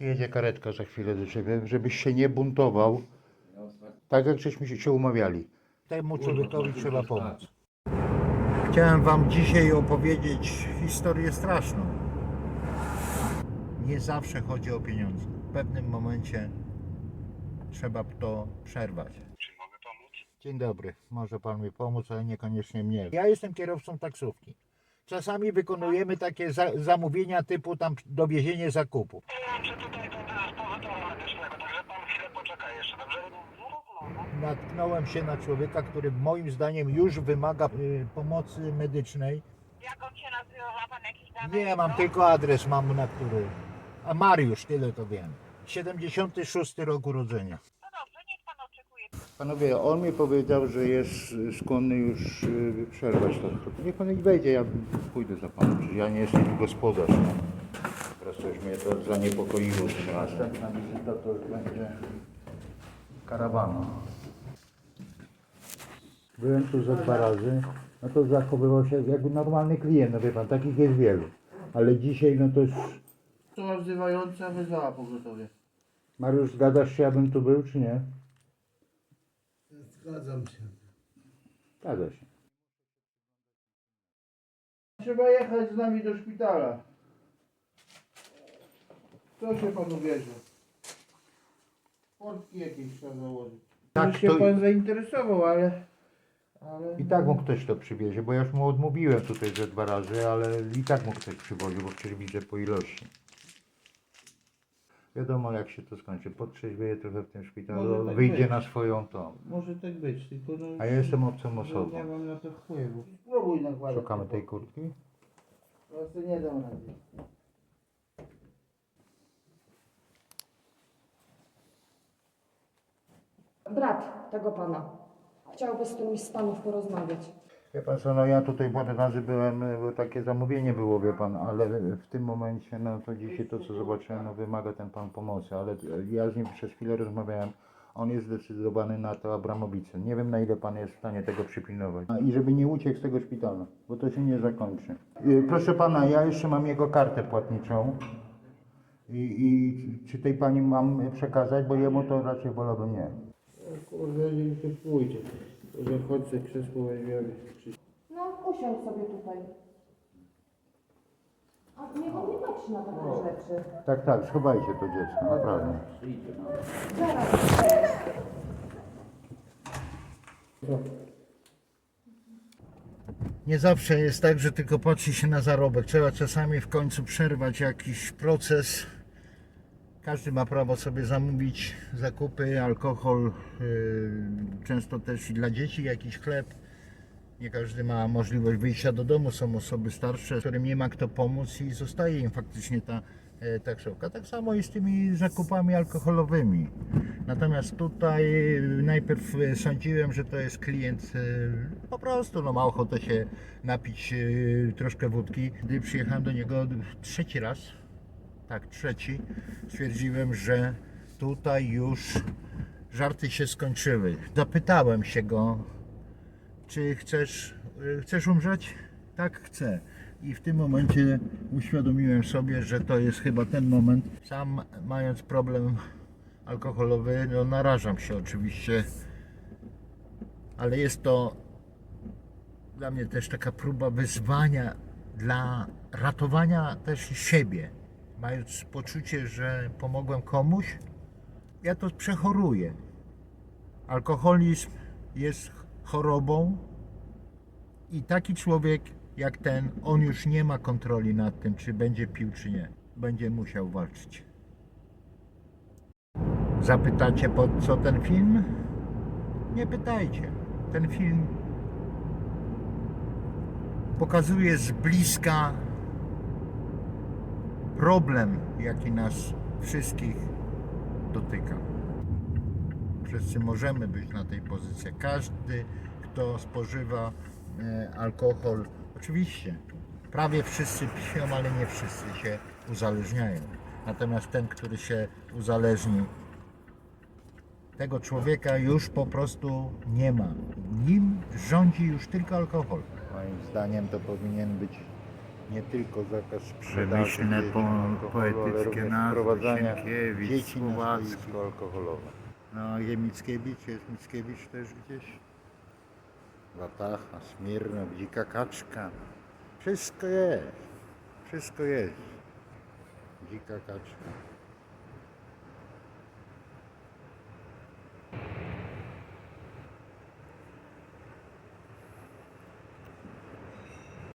Przyjedzie karetka za chwilę do ciebie, żebyś się nie buntował. Tak jak żeśmy się, się umawiali. Temu człowiekowi trzeba pomóc. Chciałem wam dzisiaj opowiedzieć historię straszną. Nie zawsze chodzi o pieniądze. W pewnym momencie trzeba to przerwać. Czy mogę pomóc? Dzień dobry, może pan mi pomóc, ale niekoniecznie mnie. Ja jestem kierowcą taksówki. Czasami wykonujemy takie za zamówienia typu tam dowiezienie zakupu. Połączę pan chwilę poczeka jeszcze, dobrze? Natknąłem się na człowieka, który moim zdaniem już wymaga y, pomocy medycznej. Jak on się nazywa? Ma pan jakiś dane? Nie, mam tylko adres, mam na który. A Mariusz, tyle to wiem. 76 rok urodzenia. No dobrze, niech pan oczekuje. Panowie, on mi powiedział, że jest skłonny już y, przerwać to. Niech pan wejdzie, ja pójdę za panem. Ja nie jestem gospodarz. No. Teraz to już mnie to zaniepokoiło. tym razem. Następna wizyta to już będzie karawana. Byłem tu ze dwa razy, no to zachowywał się jakby normalny klient, no wie pan, takich jest wielu. Ale dzisiaj, no to już... To wzywająca wyzwała pogotowie. Mariusz, zgadzasz się, abym tu był, czy nie? Zgadzam się. Zgadza się. Trzeba jechać z nami do szpitala. Co się pan uwierzy? Portki jakieś trzeba założyć. Tak, Tak, się to- pan zainteresował, ale... ale... I tak mu ktoś to przywiezie, bo ja już mu odmówiłem tutaj ze dwa razy, ale i tak mu ktoś przywoził, bo przecież widzę po ilości. Wiadomo jak się to skończy, potrzeźwieje trochę w tym Może szpitalu, tak wyjdzie być. na swoją tą. Może tak być, tylko no... A ja jestem obcą no, osobą. Nie mam na to wpływu. Spróbuj nakładać. Szukamy tej kurtki. Po prostu nie dam rady. Brat tego pana. Chciałby z którymś z panów porozmawiać. Wie pan co, no ja tutaj parę razy byłem, bo takie zamówienie było, wie pan, ale w tym momencie, no to dzisiaj to co zobaczyłem, no wymaga ten pan pomocy, ale ja z nim przez chwilę rozmawiałem, on jest zdecydowany na to Abramowicę. Nie wiem na ile pan jest w stanie tego przypilnować. I żeby nie uciekł z tego szpitala, bo to się nie zakończy. Y, Proszę pana, ja jeszcze mam jego kartę płatniczą. I, i czy tej pani mam przekazać, bo jemu to raczej wolałbym nie. O kurde, niech ktoś pójdzie. Może chodź sobie krzesło weźmiemy. No, usiądź sobie tutaj. A niech on nie patrzy na takie rzeczy. Tak, tak, schowajcie to dziecko, naprawdę. Zaraz. Nie zawsze jest tak, że tylko patrzy się na zarobek. Trzeba czasami w końcu przerwać jakiś proces. Każdy ma prawo sobie zamówić zakupy, alkohol, yy, często też i dla dzieci jakiś chleb. Nie każdy ma możliwość wyjścia do domu, są osoby starsze, którym nie ma kto pomóc i zostaje im faktycznie ta e, taksówka. Tak samo i z tymi zakupami alkoholowymi. Natomiast tutaj e, najpierw e, sądziłem, że to jest klient po prostu, no ma ochotę się napić troszkę wódki. Gdy przyjechałem do niego trzeci raz, tak, trzeci, stwierdziłem, że tutaj już żarty się skończyły. Zapytałem się go, czy chcesz, y, chcesz umrzeć? Tak, chcę. I w tym momencie uświadomiłem sobie, że to jest chyba ten moment. Sam mając problem alkoholowy, no narażam się oczywiście, ale jest to dla mnie też taka próba wyzwania dla ratowania też siebie. Mając poczucie, że pomogłem komuś, ja to przechoruję. Alkoholizm jest chorobą i taki człowiek jak ten, on już nie ma kontroli nad tym, czy będzie pił, czy nie. Będzie musiał walczyć. Zapytacie po co ten film? Nie pytajcie. Ten film pokazuje z bliska problem, jaki nas wszystkich dotyka. Wszyscy możemy być na tej pozycji. Każdy, kto spożywa e, alkohol, oczywiście, prawie wszyscy piją, ale nie wszyscy się uzależniają. Natomiast ten, który się uzależni, tego człowieka już po prostu nie ma. Nim rządzi już tylko alkohol. Moim zdaniem to powinien być Nie tylko zakaz sprzedaży Wymyślne po- poetyckie nazwy, Sienkiewicz, dzieci Słowacki. alkoholowe. No, je Mickiewicz, jest Mickiewicz też gdzieś. Latacha, Smirnow, Dzika Kaczka. Wszystko jest. Wszystko jest. Dzika Kaczka.